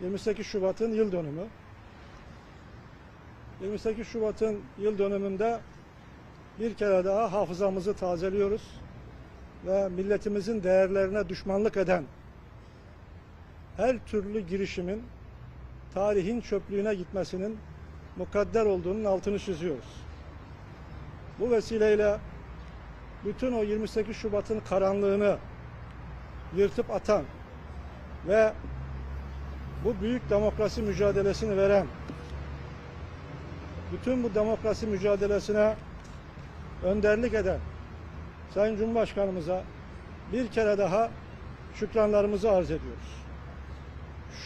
28 Şubat'ın yıl dönümü. 28 Şubat'ın yıl dönümünde bir kere daha hafızamızı tazeliyoruz ve milletimizin değerlerine düşmanlık eden her türlü girişimin tarihin çöplüğüne gitmesinin mukadder olduğunun altını çiziyoruz. Bu vesileyle bütün o 28 Şubat'ın karanlığını yırtıp atan ve bu büyük demokrasi mücadelesini veren bütün bu demokrasi mücadelesine önderlik eden Sayın Cumhurbaşkanımıza bir kere daha şükranlarımızı arz ediyoruz.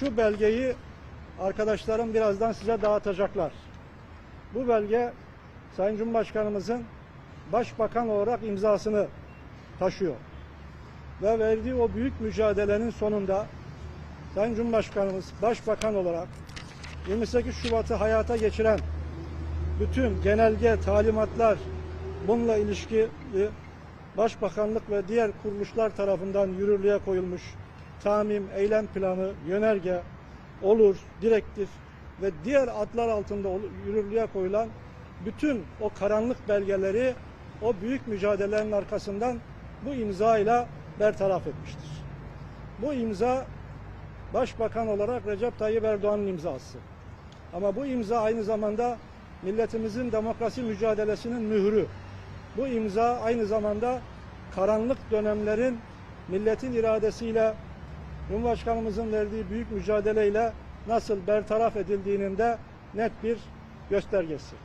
Şu belgeyi arkadaşlarım birazdan size dağıtacaklar. Bu belge Sayın Cumhurbaşkanımızın Başbakan olarak imzasını taşıyor. Ve verdiği o büyük mücadelenin sonunda Sayın Cumhurbaşkanımız Başbakan olarak 28 Şubat'ı hayata geçiren bütün genelge, talimatlar bununla ilişkili Başbakanlık ve diğer kuruluşlar tarafından yürürlüğe koyulmuş tamim, eylem planı, yönerge, olur, direktif ve diğer adlar altında yürürlüğe koyulan bütün o karanlık belgeleri o büyük mücadelelerin arkasından bu imza ile bertaraf etmiştir. Bu imza Başbakan olarak Recep Tayyip Erdoğan'ın imzası. Ama bu imza aynı zamanda milletimizin demokrasi mücadelesinin mührü. Bu imza aynı zamanda karanlık dönemlerin milletin iradesiyle Cumhurbaşkanımızın verdiği büyük mücadeleyle nasıl bertaraf edildiğinin de net bir göstergesi.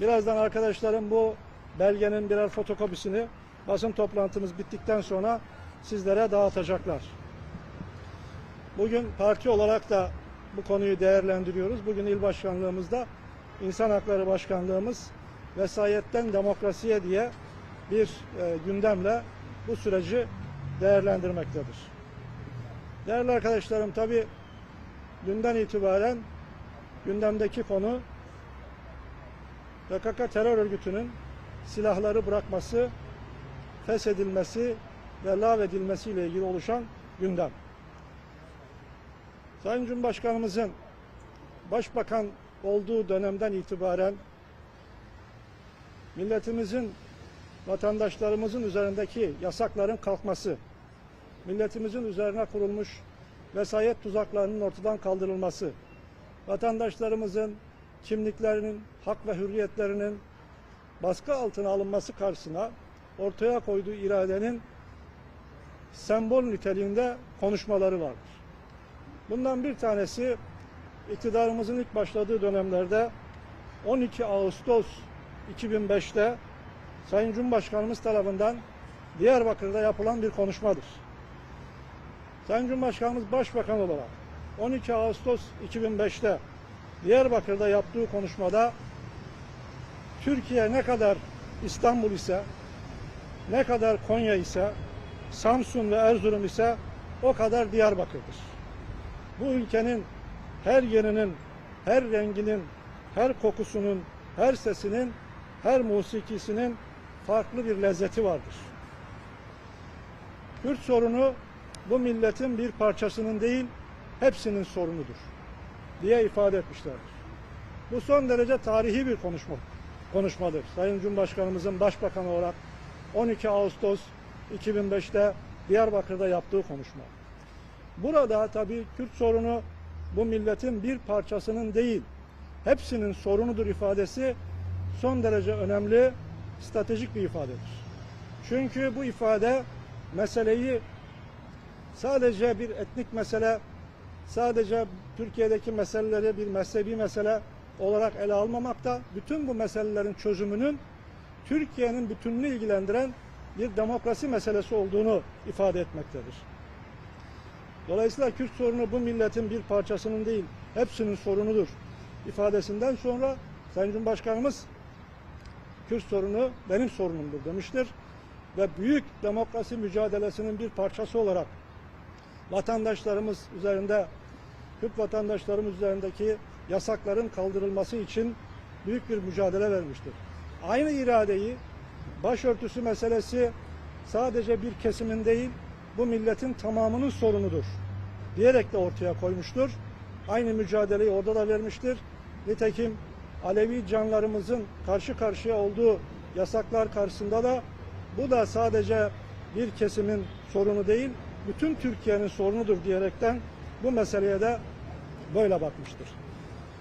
Birazdan arkadaşlarım bu belgenin birer fotokopisini basın toplantımız bittikten sonra sizlere dağıtacaklar. Bugün parti olarak da bu konuyu değerlendiriyoruz. Bugün il başkanlığımızda İnsan Hakları Başkanlığımız vesayetten demokrasiye diye bir e, gündemle bu süreci değerlendirmektedir. Değerli arkadaşlarım tabi dünden itibaren gündemdeki konu PKK terör örgütünün silahları bırakması, feshedilmesi ve lağvedilmesi ile ilgili oluşan gündem. Sayın Cumhurbaşkanımızın başbakan olduğu dönemden itibaren milletimizin, vatandaşlarımızın üzerindeki yasakların kalkması, milletimizin üzerine kurulmuş vesayet tuzaklarının ortadan kaldırılması, vatandaşlarımızın kimliklerinin, hak ve hürriyetlerinin baskı altına alınması karşısına ortaya koyduğu iradenin sembol niteliğinde konuşmaları vardır. Bundan bir tanesi iktidarımızın ilk başladığı dönemlerde 12 Ağustos 2005'te Sayın Cumhurbaşkanımız tarafından Diyarbakır'da yapılan bir konuşmadır. Sayın Cumhurbaşkanımız Başbakan olarak 12 Ağustos 2005'te Diyarbakır'da yaptığı konuşmada Türkiye ne kadar İstanbul ise, ne kadar Konya ise, Samsun ve Erzurum ise o kadar Diyarbakır'dır. Bu ülkenin her yerinin, her renginin, her kokusunun, her sesinin, her musikisinin farklı bir lezzeti vardır. Kürt sorunu bu milletin bir parçasının değil, hepsinin sorunudur diye ifade etmişlerdir. Bu son derece tarihi bir konuşma konuşmadır. Sayın Cumhurbaşkanımızın başbakan olarak 12 Ağustos 2005'te Diyarbakır'da yaptığı konuşma. Burada tabii Kürt sorunu bu milletin bir parçasının değil, hepsinin sorunudur ifadesi son derece önemli, stratejik bir ifadedir. Çünkü bu ifade meseleyi sadece bir etnik mesele, sadece Türkiye'deki meseleleri bir mezhebi mesele olarak ele almamakta, bütün bu meselelerin çözümünün Türkiye'nin bütününü ilgilendiren bir demokrasi meselesi olduğunu ifade etmektedir. Dolayısıyla Kürt sorunu bu milletin bir parçasının değil, hepsinin sorunudur ifadesinden sonra Sayın Cumhurbaşkanımız Kürt sorunu benim sorunumdur demiştir. Ve büyük demokrasi mücadelesinin bir parçası olarak vatandaşlarımız üzerinde, Kürt vatandaşlarımız üzerindeki yasakların kaldırılması için büyük bir mücadele vermiştir. Aynı iradeyi başörtüsü meselesi sadece bir kesimin değil, bu milletin tamamının sorunudur diyerek de ortaya koymuştur. aynı mücadeleyi orada da vermiştir. Nitekim Alevi canlarımızın karşı karşıya olduğu yasaklar karşısında da bu da sadece bir kesimin sorunu değil, bütün Türkiye'nin sorunudur diyerekten bu meseleye de böyle bakmıştır.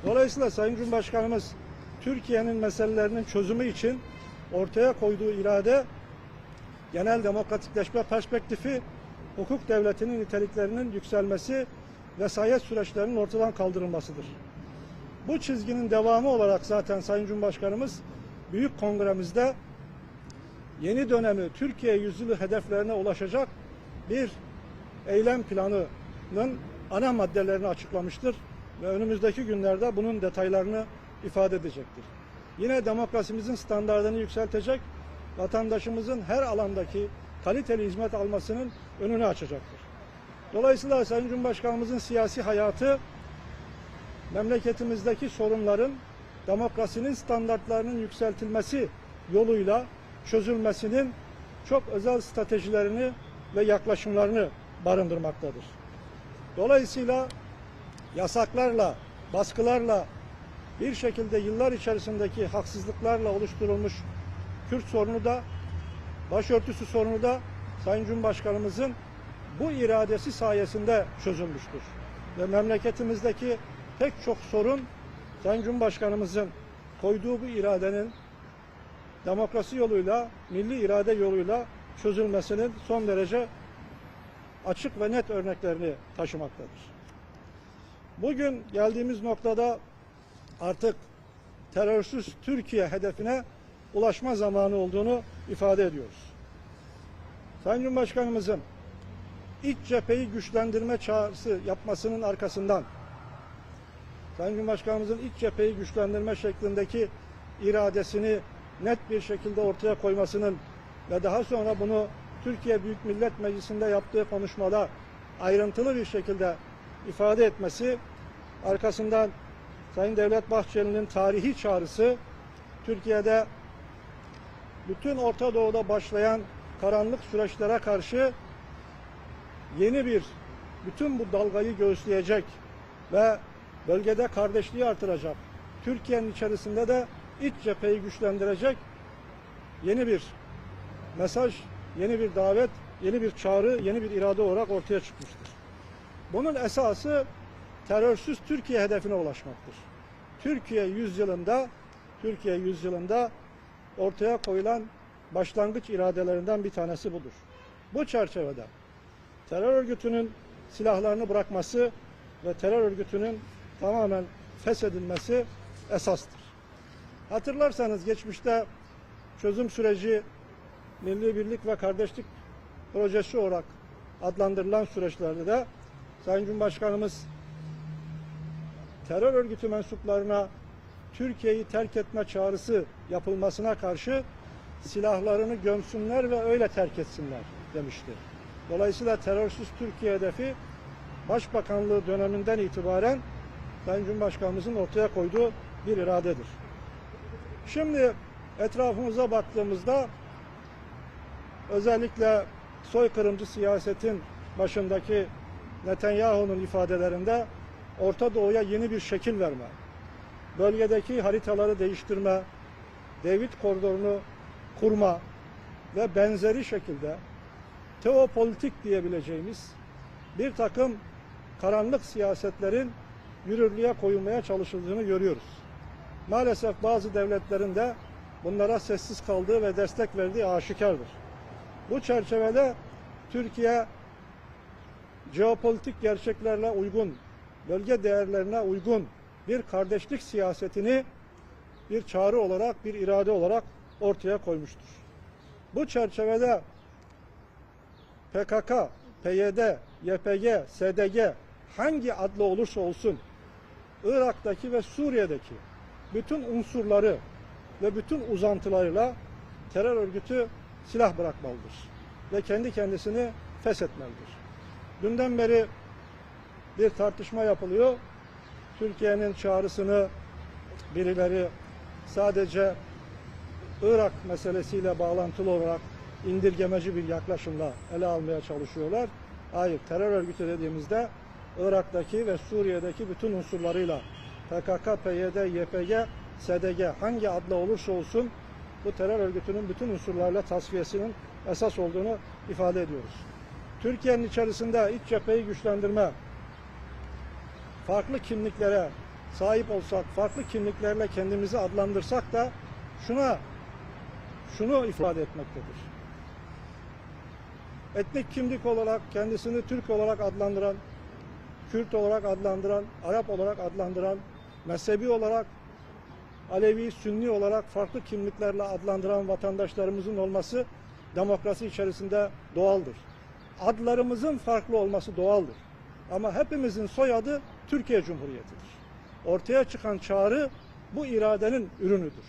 Dolayısıyla Sayın Cumhurbaşkanımız Türkiye'nin meselelerinin çözümü için ortaya koyduğu irade genel demokratikleşme perspektifi, hukuk devletinin niteliklerinin yükselmesi, vesayet süreçlerinin ortadan kaldırılmasıdır. Bu çizginin devamı olarak zaten Sayın Cumhurbaşkanımız Büyük Kongremizde yeni dönemi Türkiye yüzyılı hedeflerine ulaşacak bir eylem planının ana maddelerini açıklamıştır ve önümüzdeki günlerde bunun detaylarını ifade edecektir. Yine demokrasimizin standartını yükseltecek, vatandaşımızın her alandaki kaliteli hizmet almasının önünü açacaktır. Dolayısıyla Sayın Cumhurbaşkanımızın siyasi hayatı memleketimizdeki sorunların demokrasinin standartlarının yükseltilmesi yoluyla çözülmesinin çok özel stratejilerini ve yaklaşımlarını barındırmaktadır. Dolayısıyla yasaklarla, baskılarla bir şekilde yıllar içerisindeki haksızlıklarla oluşturulmuş Kürt sorunu da başörtüsü sorunu da Sayın Cumhurbaşkanımızın bu iradesi sayesinde çözülmüştür. Ve memleketimizdeki pek çok sorun Sayın Cumhurbaşkanımızın koyduğu bu iradenin demokrasi yoluyla, milli irade yoluyla çözülmesinin son derece açık ve net örneklerini taşımaktadır. Bugün geldiğimiz noktada artık terörsüz Türkiye hedefine ulaşma zamanı olduğunu ifade ediyoruz. Sayın Cumhurbaşkanımızın iç cepheyi güçlendirme çağrısı yapmasının arkasından Sayın Cumhurbaşkanımızın iç cepheyi güçlendirme şeklindeki iradesini net bir şekilde ortaya koymasının ve daha sonra bunu Türkiye Büyük Millet Meclisi'nde yaptığı konuşmada ayrıntılı bir şekilde ifade etmesi arkasından Sayın Devlet Bahçeli'nin tarihi çağrısı Türkiye'de bütün Orta Doğu'da başlayan karanlık süreçlere karşı yeni bir bütün bu dalgayı göğüsleyecek ve bölgede kardeşliği artıracak. Türkiye'nin içerisinde de iç cepheyi güçlendirecek yeni bir mesaj, yeni bir davet, yeni bir çağrı, yeni bir irade olarak ortaya çıkmıştır. Bunun esası terörsüz Türkiye hedefine ulaşmaktır. Türkiye yüzyılında Türkiye yüzyılında ortaya koyulan başlangıç iradelerinden bir tanesi budur. Bu çerçevede terör örgütünün silahlarını bırakması ve terör örgütünün tamamen feshedilmesi esastır. Hatırlarsanız geçmişte çözüm süreci Milli Birlik ve Kardeşlik Projesi olarak adlandırılan süreçlerde de Sayın Cumhurbaşkanımız terör örgütü mensuplarına Türkiye'yi terk etme çağrısı yapılmasına karşı silahlarını gömsünler ve öyle terk etsinler demiştir. Dolayısıyla terörsüz Türkiye hedefi Başbakanlığı döneminden itibaren Sayın Cumhurbaşkanımızın ortaya koyduğu bir iradedir. Şimdi etrafımıza baktığımızda özellikle soykırımcı siyasetin başındaki Netanyahu'nun ifadelerinde Orta Doğu'ya yeni bir şekil verme, bölgedeki haritaları değiştirme, David koridorunu kurma ve benzeri şekilde teopolitik diyebileceğimiz bir takım karanlık siyasetlerin yürürlüğe koyulmaya çalışıldığını görüyoruz. Maalesef bazı devletlerin de bunlara sessiz kaldığı ve destek verdiği aşikardır. Bu çerçevede Türkiye jeopolitik gerçeklerle uygun, bölge değerlerine uygun bir kardeşlik siyasetini bir çağrı olarak, bir irade olarak ortaya koymuştur. Bu çerçevede PKK, PYD, YPG, SDG hangi adlı olursa olsun Irak'taki ve Suriye'deki bütün unsurları ve bütün uzantılarıyla terör örgütü silah bırakmalıdır ve kendi kendisini feshetmelidir. Dünden beri bir tartışma yapılıyor. Türkiye'nin çağrısını birileri sadece Irak meselesiyle bağlantılı olarak indirgemeci bir yaklaşımla ele almaya çalışıyorlar. Hayır, terör örgütü dediğimizde Irak'taki ve Suriye'deki bütün unsurlarıyla PKK, PYD, YPG, SDG hangi adla olursa olsun bu terör örgütünün bütün unsurlarla tasfiyesinin esas olduğunu ifade ediyoruz. Türkiye'nin içerisinde iç cepheyi güçlendirme, farklı kimliklere sahip olsak, farklı kimliklerle kendimizi adlandırsak da şuna şunu ifade etmektedir. Etnik kimlik olarak kendisini Türk olarak adlandıran, Kürt olarak adlandıran, Arap olarak adlandıran, mezhebi olarak Alevi, Sünni olarak farklı kimliklerle adlandıran vatandaşlarımızın olması demokrasi içerisinde doğaldır. Adlarımızın farklı olması doğaldır. Ama hepimizin soyadı Türkiye Cumhuriyeti'dir. Ortaya çıkan çağrı bu iradenin ürünüdür.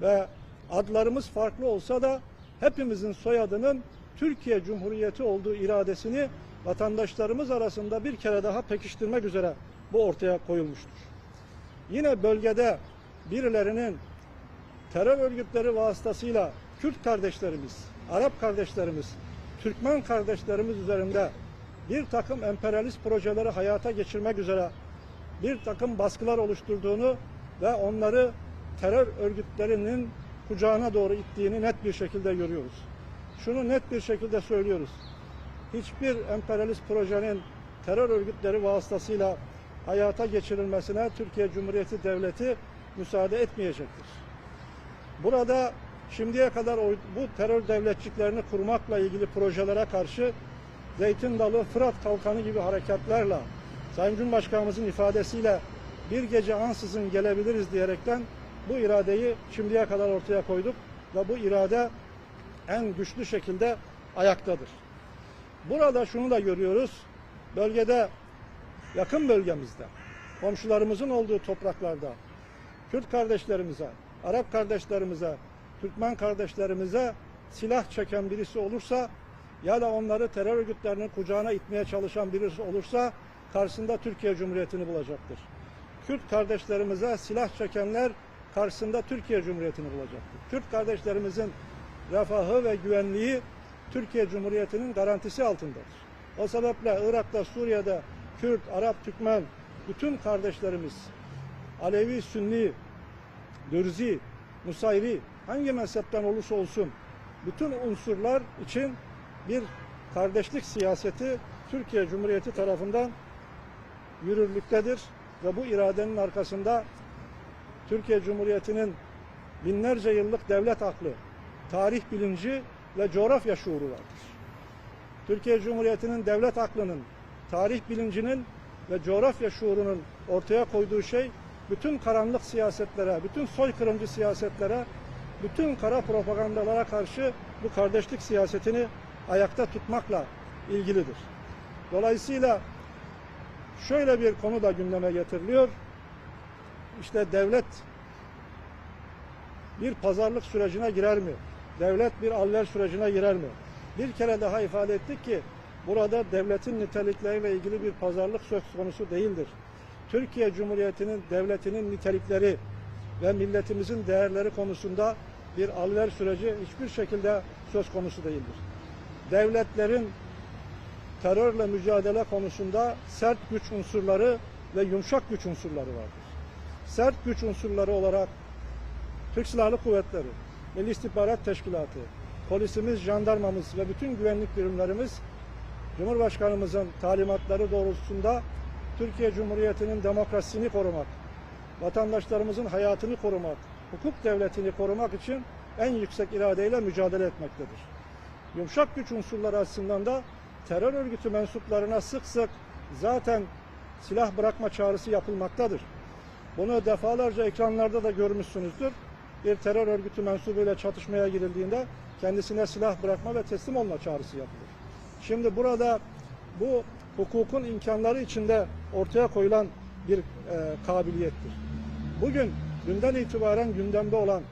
Ve adlarımız farklı olsa da hepimizin soyadının Türkiye Cumhuriyeti olduğu iradesini vatandaşlarımız arasında bir kere daha pekiştirmek üzere bu ortaya koyulmuştur. Yine bölgede birilerinin terör örgütleri vasıtasıyla Kürt kardeşlerimiz, Arap kardeşlerimiz, Türkmen kardeşlerimiz üzerinde bir takım emperyalist projeleri hayata geçirmek üzere bir takım baskılar oluşturduğunu ve onları terör örgütlerinin kucağına doğru ittiğini net bir şekilde görüyoruz. Şunu net bir şekilde söylüyoruz. Hiçbir emperyalist projenin terör örgütleri vasıtasıyla hayata geçirilmesine Türkiye Cumhuriyeti Devleti müsaade etmeyecektir. Burada şimdiye kadar bu terör devletçiklerini kurmakla ilgili projelere karşı Zeytin Dalı, Fırat Kalkanı gibi hareketlerle Sayın Cumhurbaşkanımızın ifadesiyle bir gece ansızın gelebiliriz diyerekten bu iradeyi şimdiye kadar ortaya koyduk ve bu irade en güçlü şekilde ayaktadır. Burada şunu da görüyoruz. Bölgede yakın bölgemizde komşularımızın olduğu topraklarda Kürt kardeşlerimize, Arap kardeşlerimize, Türkmen kardeşlerimize silah çeken birisi olursa ya da onları terör örgütlerinin kucağına itmeye çalışan birisi olursa karşısında Türkiye Cumhuriyeti'ni bulacaktır. Kürt kardeşlerimize silah çekenler karşısında Türkiye Cumhuriyeti'ni bulacaktır. Kürt kardeşlerimizin refahı ve güvenliği Türkiye Cumhuriyeti'nin garantisi altındadır. O sebeple Irak'ta, Suriye'de Kürt, Arap, Türkmen bütün kardeşlerimiz Alevi, Sünni, Dürzi, Nusayri hangi mezhepten olursa olsun bütün unsurlar için bir kardeşlik siyaseti Türkiye Cumhuriyeti tarafından yürürlüktedir ve bu iradenin arkasında Türkiye Cumhuriyeti'nin binlerce yıllık devlet aklı, tarih bilinci ve coğrafya şuuru vardır. Türkiye Cumhuriyeti'nin devlet aklının, tarih bilincinin ve coğrafya şuurunun ortaya koyduğu şey bütün karanlık siyasetlere, bütün soykırımcı siyasetlere, bütün kara propagandalara karşı bu kardeşlik siyasetini ayakta tutmakla ilgilidir. Dolayısıyla şöyle bir konu da gündeme getiriliyor. İşte devlet bir pazarlık sürecine girer mi? Devlet bir aller sürecine girer mi? Bir kere daha ifade ettik ki burada devletin nitelikleriyle ilgili bir pazarlık söz konusu değildir. Türkiye Cumhuriyeti'nin devletinin nitelikleri ve milletimizin değerleri konusunda bir aller süreci hiçbir şekilde söz konusu değildir. Devletlerin terörle mücadele konusunda sert güç unsurları ve yumuşak güç unsurları vardır. Sert güç unsurları olarak Türk Silahlı Kuvvetleri, Milli İstihbarat Teşkilatı, polisimiz, jandarmamız ve bütün güvenlik birimlerimiz Cumhurbaşkanımızın talimatları doğrultusunda Türkiye Cumhuriyeti'nin demokrasisini korumak, vatandaşlarımızın hayatını korumak, hukuk devletini korumak için en yüksek iradeyle mücadele etmektedir. Yumuşak güç unsurları açısından da terör örgütü mensuplarına sık sık zaten silah bırakma çağrısı yapılmaktadır. Bunu defalarca ekranlarda da görmüşsünüzdür. Bir terör örgütü mensubuyla çatışmaya girildiğinde kendisine silah bırakma ve teslim olma çağrısı yapılır. Şimdi burada bu hukukun imkanları içinde ortaya koyulan bir e, kabiliyettir. Bugün dünden itibaren gündemde olan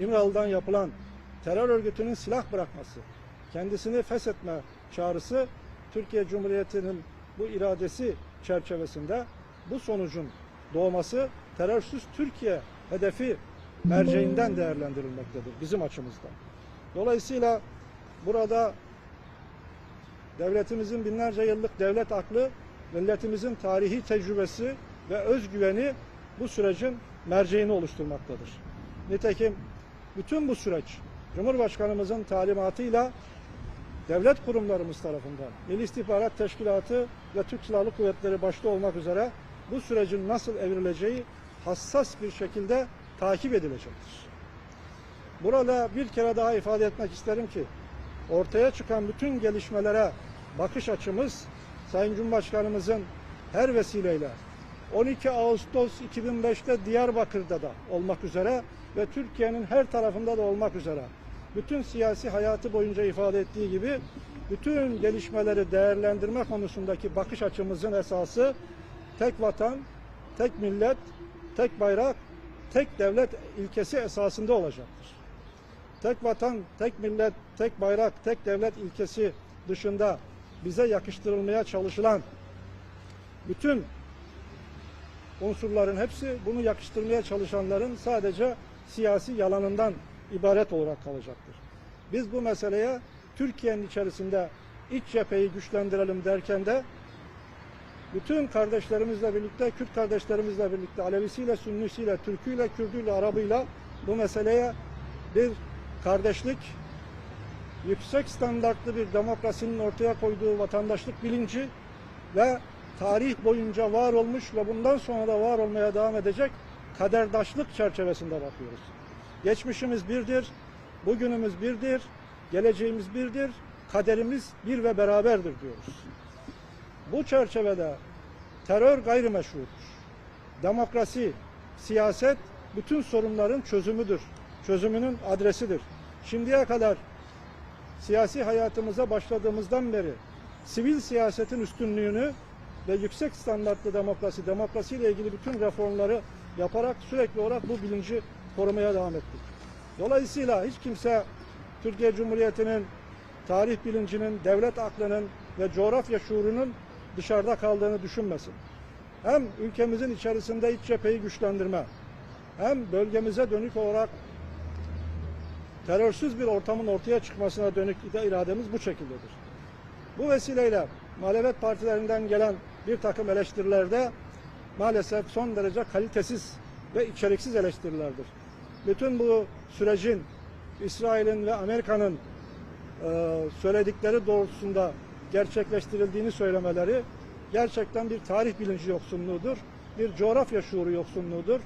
İmralı'dan yapılan terör örgütünün silah bırakması, kendisini feshetme çağrısı Türkiye Cumhuriyeti'nin bu iradesi çerçevesinde bu sonucun doğması terörsüz Türkiye hedefi merceğinden değerlendirilmektedir bizim açımızdan. Dolayısıyla burada devletimizin binlerce yıllık devlet aklı milletimizin tarihi tecrübesi ve özgüveni bu sürecin merceğini oluşturmaktadır. Nitekim bütün bu süreç Cumhurbaşkanımızın talimatıyla devlet kurumlarımız tarafından Milli İstihbarat Teşkilatı ve Türk Silahlı Kuvvetleri başta olmak üzere bu sürecin nasıl evrileceği hassas bir şekilde takip edilecektir. Burada bir kere daha ifade etmek isterim ki ortaya çıkan bütün gelişmelere bakış açımız Sayın Cumhurbaşkanımızın her vesileyle 12 Ağustos 2005'te Diyarbakır'da da olmak üzere ve Türkiye'nin her tarafında da olmak üzere bütün siyasi hayatı boyunca ifade ettiği gibi bütün gelişmeleri değerlendirme konusundaki bakış açımızın esası tek vatan, tek millet, tek bayrak, tek devlet ilkesi esasında olacaktır. Tek vatan, tek millet, tek bayrak, tek devlet ilkesi dışında bize yakıştırılmaya çalışılan bütün unsurların hepsi bunu yakıştırmaya çalışanların sadece siyasi yalanından ibaret olarak kalacaktır. Biz bu meseleye Türkiye'nin içerisinde iç cepheyi güçlendirelim derken de bütün kardeşlerimizle birlikte, Kürt kardeşlerimizle birlikte, Alevisiyle, Sünnisiyle, Türküyle, Kürdüyle, Arabıyla bu meseleye bir kardeşlik, yüksek standartlı bir demokrasinin ortaya koyduğu vatandaşlık bilinci ve tarih boyunca var olmuş ve bundan sonra da var olmaya devam edecek kaderdaşlık çerçevesinde bakıyoruz. Geçmişimiz birdir, bugünümüz birdir, geleceğimiz birdir, kaderimiz bir ve beraberdir diyoruz. Bu çerçevede terör gayrimeşrudur. Demokrasi, siyaset bütün sorunların çözümüdür. Çözümünün adresidir. Şimdiye kadar siyasi hayatımıza başladığımızdan beri sivil siyasetin üstünlüğünü ve yüksek standartlı demokrasi, demokrasiyle ilgili bütün reformları yaparak sürekli olarak bu bilinci korumaya devam ettik. Dolayısıyla hiç kimse Türkiye Cumhuriyeti'nin tarih bilincinin, devlet aklının ve coğrafya şuurunun dışarıda kaldığını düşünmesin. Hem ülkemizin içerisinde iç cepheyi güçlendirme, hem bölgemize dönük olarak terörsüz bir ortamın ortaya çıkmasına dönük de irademiz bu şekildedir. Bu vesileyle muhalefet partilerinden gelen bir takım eleştirilerde maalesef son derece kalitesiz ve içeriksiz eleştirilerdir. Bütün bu sürecin İsrail'in ve Amerika'nın e, söyledikleri doğrultusunda gerçekleştirildiğini söylemeleri gerçekten bir tarih bilinci yoksunluğudur. Bir coğrafya şuuru yoksunluğudur.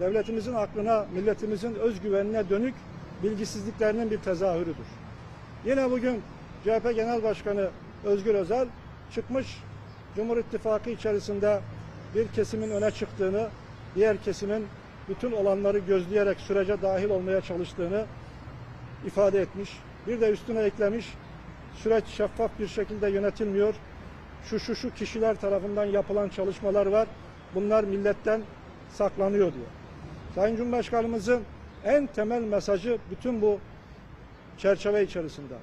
Devletimizin aklına, milletimizin özgüvenine dönük bilgisizliklerinin bir tezahürüdür. Yine bugün CHP Genel Başkanı Özgür Özel çıkmış Cumhur İttifakı içerisinde bir kesimin öne çıktığını, diğer kesimin bütün olanları gözleyerek sürece dahil olmaya çalıştığını ifade etmiş. Bir de üstüne eklemiş, süreç şeffaf bir şekilde yönetilmiyor. Şu şu şu kişiler tarafından yapılan çalışmalar var. Bunlar milletten saklanıyor diyor. Sayın Cumhurbaşkanımızın en temel mesajı bütün bu çerçeve içerisinde.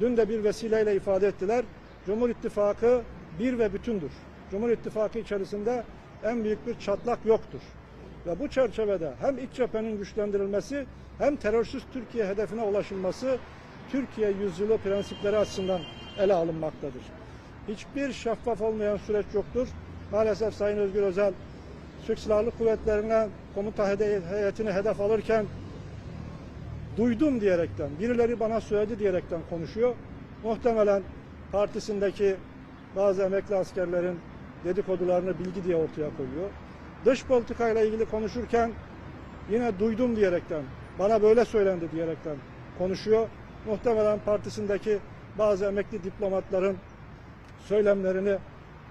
Dün de bir vesileyle ifade ettiler. Cumhur İttifakı bir ve bütündür. Cumhur İttifakı içerisinde en büyük bir çatlak yoktur. Ve bu çerçevede hem iç cephenin güçlendirilmesi hem terörsüz Türkiye hedefine ulaşılması Türkiye yüzyılı prensipleri açısından ele alınmaktadır. Hiçbir şeffaf olmayan süreç yoktur. Maalesef Sayın Özgür Özel Türk Silahlı Kuvvetleri'ne komuta heyetini hedef alırken duydum diyerekten, birileri bana söyledi diyerekten konuşuyor. Muhtemelen partisindeki bazı emekli askerlerin dedikodularını bilgi diye ortaya koyuyor. Dış politikayla ilgili konuşurken yine duydum diyerekten, bana böyle söylendi diyerekten konuşuyor. Muhtemelen partisindeki bazı emekli diplomatların söylemlerini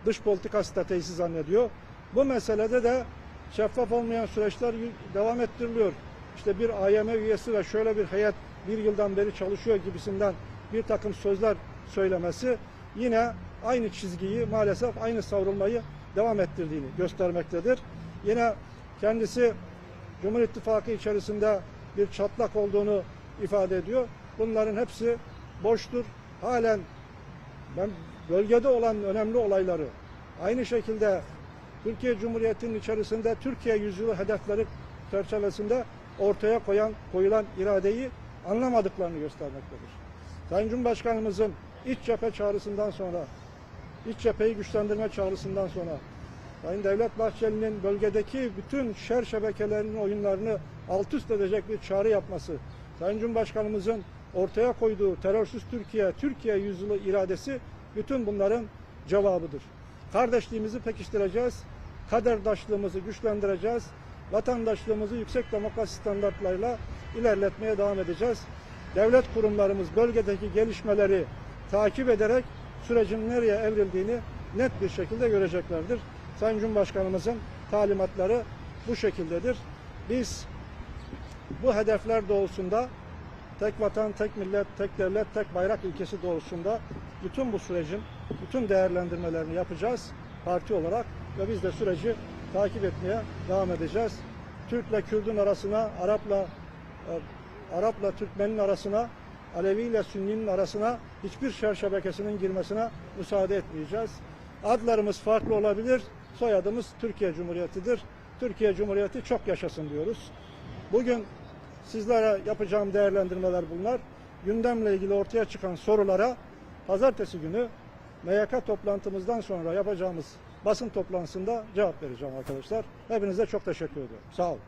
dış politika stratejisi zannediyor. Bu meselede de şeffaf olmayan süreçler devam ettiriliyor. İşte bir AYM üyesi ve şöyle bir heyet bir yıldan beri çalışıyor gibisinden bir takım sözler söylemesi yine aynı çizgiyi maalesef aynı savrulmayı devam ettirdiğini göstermektedir. Yine kendisi Cumhur İttifakı içerisinde bir çatlak olduğunu ifade ediyor. Bunların hepsi boştur. Halen ben bölgede olan önemli olayları aynı şekilde Türkiye Cumhuriyeti'nin içerisinde Türkiye yüzyılı hedefleri çerçevesinde ortaya koyan koyulan iradeyi anlamadıklarını göstermektedir. Sayın Cumhurbaşkanımızın iç cephe çağrısından sonra iç cepheyi güçlendirme çağrısından sonra Sayın Devlet Bahçeli'nin bölgedeki bütün şer şebekelerinin oyunlarını alt üst edecek bir çağrı yapması, Sayın Cumhurbaşkanımızın ortaya koyduğu terörsüz Türkiye, Türkiye yüzyılı iradesi bütün bunların cevabıdır. Kardeşliğimizi pekiştireceğiz, kaderdaşlığımızı güçlendireceğiz, vatandaşlığımızı yüksek demokrasi standartlarıyla ilerletmeye devam edeceğiz. Devlet kurumlarımız bölgedeki gelişmeleri takip ederek sürecin nereye evrildiğini net bir şekilde göreceklerdir. Sayın Cumhurbaşkanımızın talimatları bu şekildedir. Biz bu hedefler doğrultusunda tek vatan, tek millet, tek devlet, tek bayrak ilkesi doğrultusunda bütün bu sürecin bütün değerlendirmelerini yapacağız parti olarak ve biz de süreci takip etmeye devam edeceğiz. Türk'le Kürt'ün arasına, Arap'la e, Arap'la Türkmen'in arasına, Alevi ile Sünni'nin arasına hiçbir şer şebekesinin girmesine müsaade etmeyeceğiz. Adlarımız farklı olabilir, soyadımız Türkiye Cumhuriyeti'dir. Türkiye Cumhuriyeti çok yaşasın diyoruz. Bugün sizlere yapacağım değerlendirmeler bunlar. Gündemle ilgili ortaya çıkan sorulara pazartesi günü MYK toplantımızdan sonra yapacağımız basın toplantısında cevap vereceğim arkadaşlar. Hepinize çok teşekkür ediyorum. Sağ olun.